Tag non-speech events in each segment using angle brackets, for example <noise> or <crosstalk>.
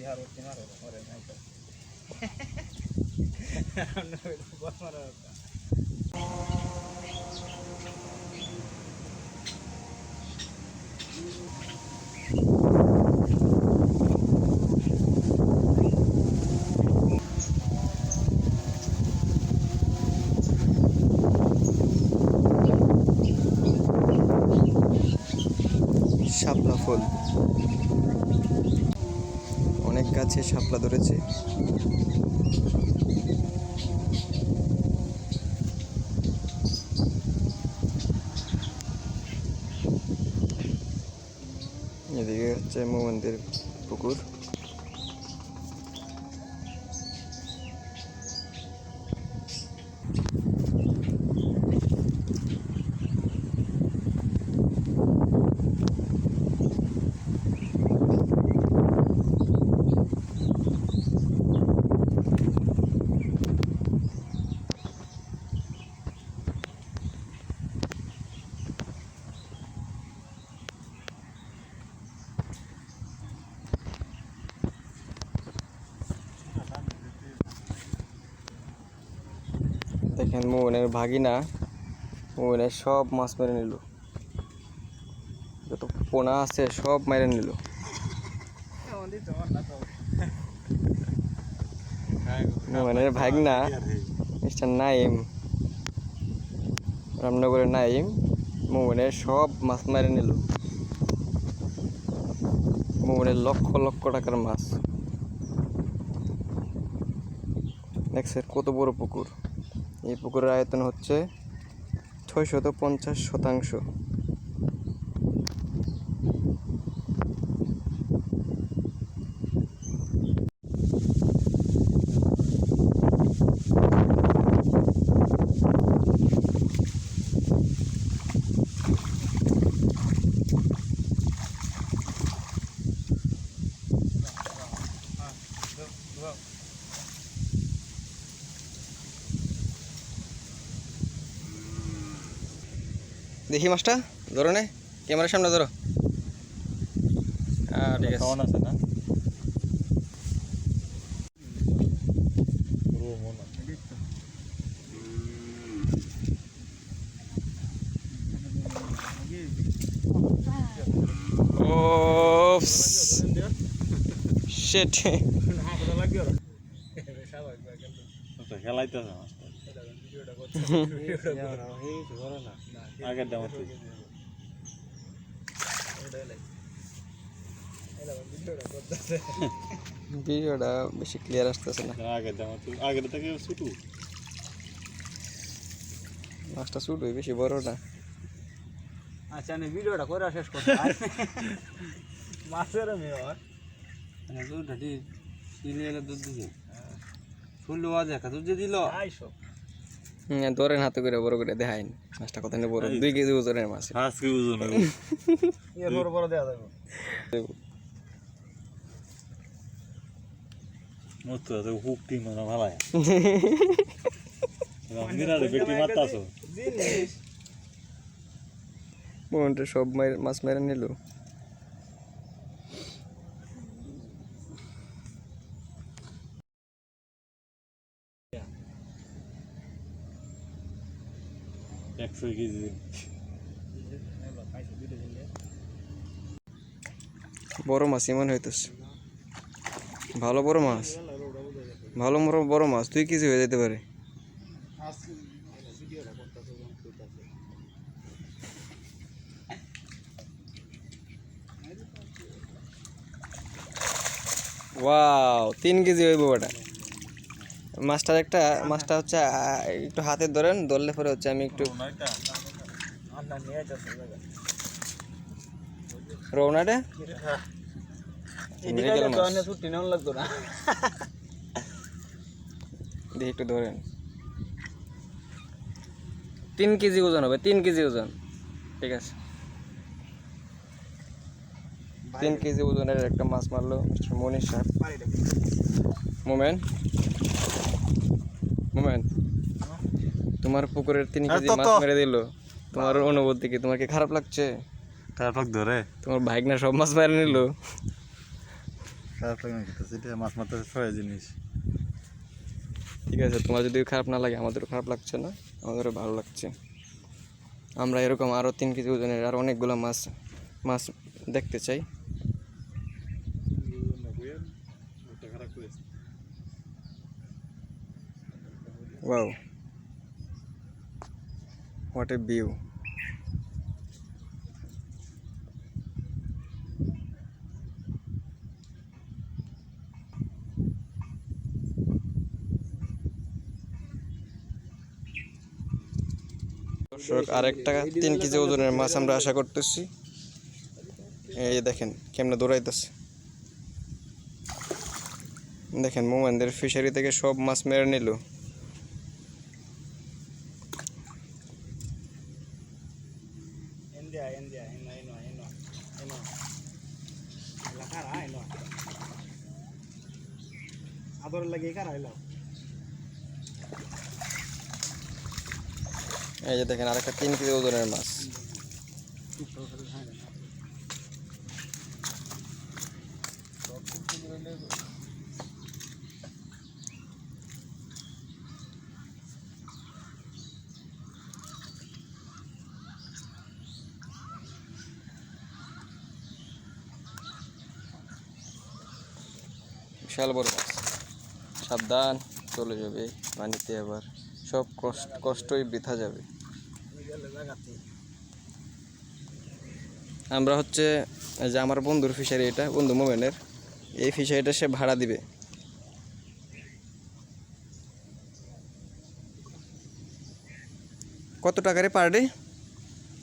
তিহার হচ্ছে মারো ওরে নাই তো বল মারো শাপলা ফুল। গাছে শাপলা ধরেছে। এদিকে হচ্ছে মোমন্দির পুকুর। দেখেন মোহনের ভাগিনা মোহনের সব মাছ মেরে নিল। যত পোনা আছে সব মেরে নিল। মোহনের ভাগনা, মিস্টার নাইম, রামনগরের নাইম, মোহনের সব মাছ মেরে নিল। মোহনের লক্ষ লক্ষ টাকার মাছ। দেখছেন কত বড় পুকুর? এই পুকুরের আয়তন হচ্ছে ছয় শত পঞ্চাশ শতাংশ। দেখি মাছটা। ধরো নে ক্যামেরার সামনে ধরো। ঠিক আছে। না? পুরো মন <laughs> আগের দাম এটা ভিডিওটা বেশি ক্লিয়ার আসতেছে না। আগের দাম হচ্ছে। আগের থেকে ছোটো। মাছটা শুট হয় বেশি বড় না। আচ্ছা আমি ভিডিওটা করে শেষ করতে মাছের আমি আর। দুধটি চিনি এলে দুধ দিছে ফুল ওয়া দেখা দুধ যে দিল। আইসো হুম, ধরেন হাতে করে বড় করে দেখাইন মাছটা কত বড়? দুই কেজি ওজনের মাছ। আজকে ওজন বড় বড় দেওয়া যাবে। মস্ত আছে হুকটি ভালাই। <laughs> বিরাট বেটি মারতাছো। জিনিস। মোহনটা সব মাছ মেরে নিল। একশো কেজি। বড় মাছ এমন হইতেছে। ভালো বড় মাছ? ভালো বড় মাছ, দুই কেজি হয়ে যেতে পারে। ওয়াও, তিন কেজি হইব ওটা মাছটার একটা মাছটা হচ্ছে একটু হাতে ধরেন ধরলে পরে হচ্ছে আমি একটু রৌনাটা এদিকে মৃগেল তো মাছ। আনে ছুটি নেওয়া লাগতো না। দিয়ে একটু ধরেন। তিন কেজি ওজন হবে তিন কেজি ওজন। ঠিক আছে। তিন কেজি ওজনের একটা মাছ মারলো মিস্টার মনির সাহেব মোমেন। মোমেন তোমার পুকুরের তিন কেজি মাছ মেরে দিল। তোমার অনুভূতি কি? তোমার কি খারাপ লাগছে? খারাপ ধরে তোমার বাইক না সব মাছ মেরে নিল। খারাপ লাগে না সেটা মাছ মারতে সহায় জিনিস। ঠিক আছে তোমার যদি খারাপ না লাগে আমাদেরও খারাপ লাগছে না? আমাদেরও ভালো লাগছে। আমরা এরকম আরও তিন কেজি ওজনের আর অনেকগুলো মাছ মাছ দেখতে চাই খারাপ করেছে ওয়াও হোয়াট এ ভিউ দর্শক, আরেকটা তিন কেজি ওজনের মাছ আমরা আশা করতেছি। এই দেখেন, কেমনে দৌড়াইতেছে। দেখেন, মোমেনদের ফিশারি থেকে সব মাছ মেরে নিল। La cara, আদর লাগে কারা এলো এই যে দেখেন আরেকটা তিন কেজি ওজনের মাছ। বিশাল বড় মাছ। সাবধান চলে যাবে পানিতে আবার। সব কষ্ট কষ্টই বৃথা যাবে। আমরা হচ্ছে যে আমার বন্ধুর ফিশারি এটা বন্ধু মোমেনের এই ফিশারিটা সে ভাড়া দিবে। কত টাকা রে পার ডে?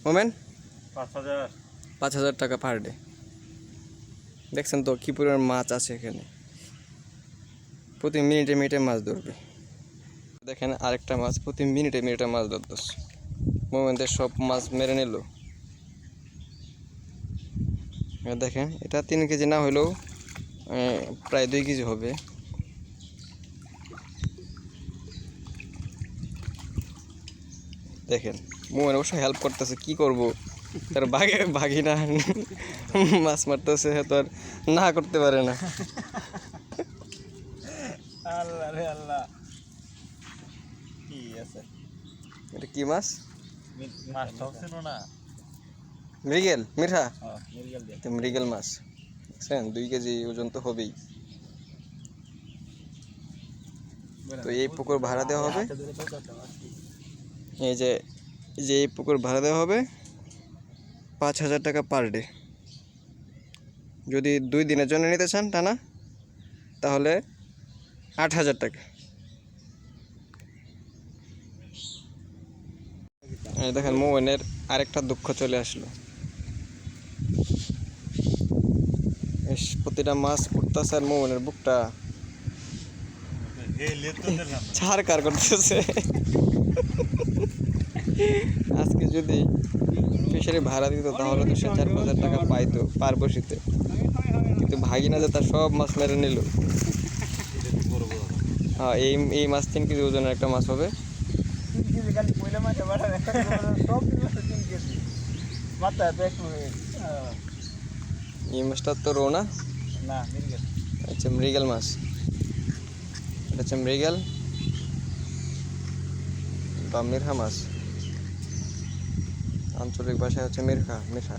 মোমেন? পাঁচ হাজার। পাঁচ হাজার টাকা পার ডে। দেখছেন তো কী পরিমাণ মাছ আছে এখানে। প্রতি মিনিটে মিনিটে মাছ ধরবে। দেখেন আরেকটা মাছ প্রতি মিনিটে মিনিটে মাছ ধরতেছে। মোমেন্টের সব মাছ মেরে নিল। দেখেন, এটা তিন কেজি না হলেও প্রায় দুই কেজি হবে। দেখেন, মোমেন অবশ্য হেল্প করতেছে, কি করব? তার বাঘে বাঘি না মাছ মারতেছে তো আর না করতে পারে না। আল্লাহ আল্লাহ। কি আছে? এটা কি মাছ? মাছটাও ছিল না। মৃগেল মিঠা? তো মৃগেল মাছ। দেখছেন দুই কেজি ওজন তো হবেই। তো এই পুকুর ভাড়া দেওয়া হবে? এই যে এই যে এই পুকুর ভাড়া দেওয়া হবে পাঁচ হাজার টাকা পার ডে। যদি দুই দিনের জন্য নিতে চান টানা তাহলে আট হাজার টাকা। দেখেন মোহনের আরেকটা দুঃখ চলে আসলো। প্রতিটা মাছ উঠতেছে আর মোহনের বুকটা। ছাড় কার করতেছে। আজকে যদি ফিশারি ভাড়া দিত, তাহলে তো সে চার পাঁচ হাজার টাকা পাইতো পার বসিতে। কিন্তু ভাগিনা যে তার সব মাছ মেরে নিল। এই এই মাছ তিন কেজি ওজনের একটা মাছ হবে। এই মাছটা তো রোনা না? আচ্ছা মৃগেল মাছ। এটা হচ্ছে মৃগেল। বা মিরহা মাছ। আঞ্চলিক ভাষায় হচ্ছে মিরখা মিঠা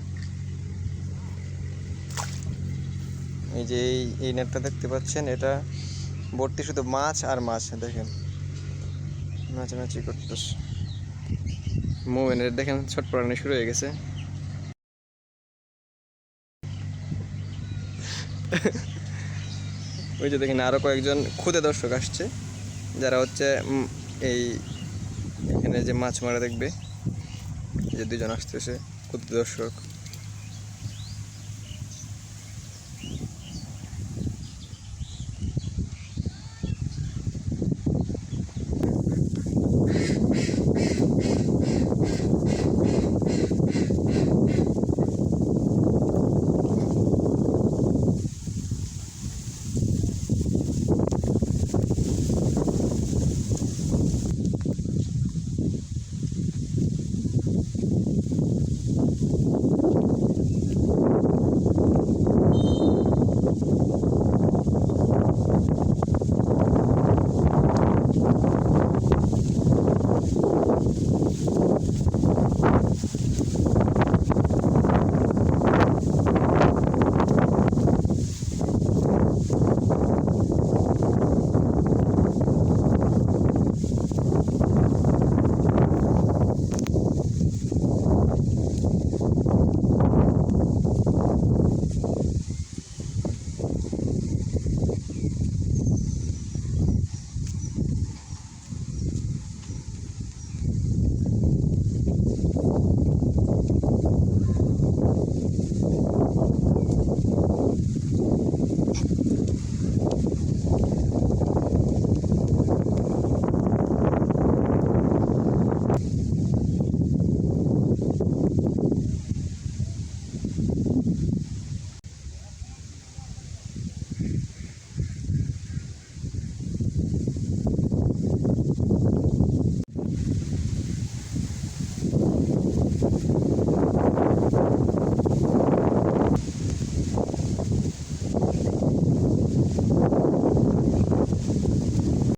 এই যে এই নেটটা দেখতে পাচ্ছেন এটা ভর্তি শুধু মাছ আর মাছ, দেখেন। নাচানাচি করতেছে। মোমেনের দেখেন ছট শুরু হয়ে গেছে। <laughs> ওই যে দেখেন আরও কয়েকজন খুদে দর্শক আসছে, যারা হচ্ছে এই এখানে যে মাছ মারা দেখবে যে দুজন আসতেছে খুদে দর্শক।